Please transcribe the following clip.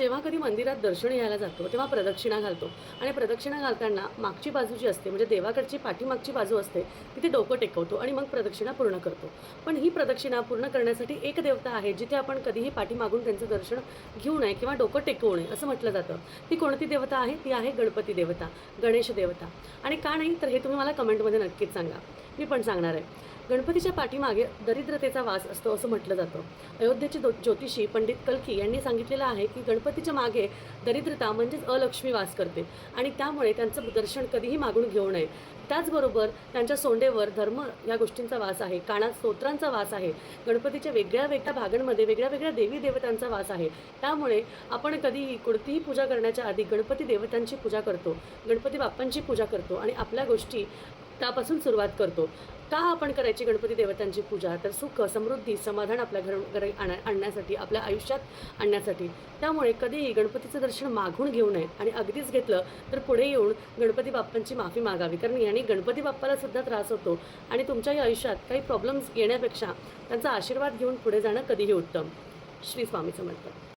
जेव्हा कधी मंदिरात दर्शन घ्यायला जातो तेव्हा प्रदक्षिणा घालतो. आणि प्रदक्षिणा घालताना मागची बाजू जी असते म्हणजे देवाकडची पाठीमागची बाजू असते तिथे डोकं टेकवतो आणि मग प्रदक्षिणा पूर्ण करतो. पण ही प्रदक्षिणा पूर्ण करण्यासाठी एक देवता आहे जिथे आपण कधीही पाठीमागून त्यांचं दर्शन घेऊ नये किंवा डोकं टेकवू नये असं म्हटलं जातं. ती कोणती देवता आहे? ती आहे गणपती देवता गणेश देवता. आणि का नाही तर हे तुम्ही मला कमेंटमध्ये नक्कीच सांगा. मी पण सांगणार आहे. गणपतीच्या पाठीमागे दरिद्रतेचा वास असतो असं म्हटलं जातं. अयोध्येचे ज्योतिषी पंडित कल्की यांनी सांगितलेलं आहे की गणपतीच्या मागे दरिद्रता म्हणजेच अलक्ष्मी वास करते आणि त्यामुळे त्यांचं दर्शन कधीही मागून घेऊ नये. त्याचबरोबर त्यांच्या सोंडेवर धर्म या गोष्टींचा वास आहे कानात स्तोत्रांचा वास आहे गणपतीच्या वेगळ्या वेगळ्या भागांमध्ये वेगळ्या वेगळ्या देवी देवतांचा वास आहे. त्यामुळे आपण कधीही कोणतीही पूजा करण्याच्या आधी गणपती देवतांची पूजा करतो गणपती बाप्पांची पूजा करतो आणि आपल्या गोष्टी त्यापासून सुरुवात करतो. का आपण करायची गणपती देवतांची पूजा? तर सुख समृद्धी समाधान आपल्या घर घरी आणा आणण्यासाठी आपल्या आयुष्यात आणण्यासाठी. त्यामुळे कधीही गणपतीचं दर्शन मागून घेऊ नये. आणि अगदीच घेतलं तर पुढे येऊन गणपती बाप्पांची माफी मागावी. कारण याने गणपती बाप्पाला सुद्धा त्रास होतो. आणि तुमच्याही आयुष्यात काही प्रॉब्लेम्स येण्यापेक्षा त्यांचा आशीर्वाद घेऊन पुढे जाणं कधीही उत्तम. श्री स्वामी समर्थ.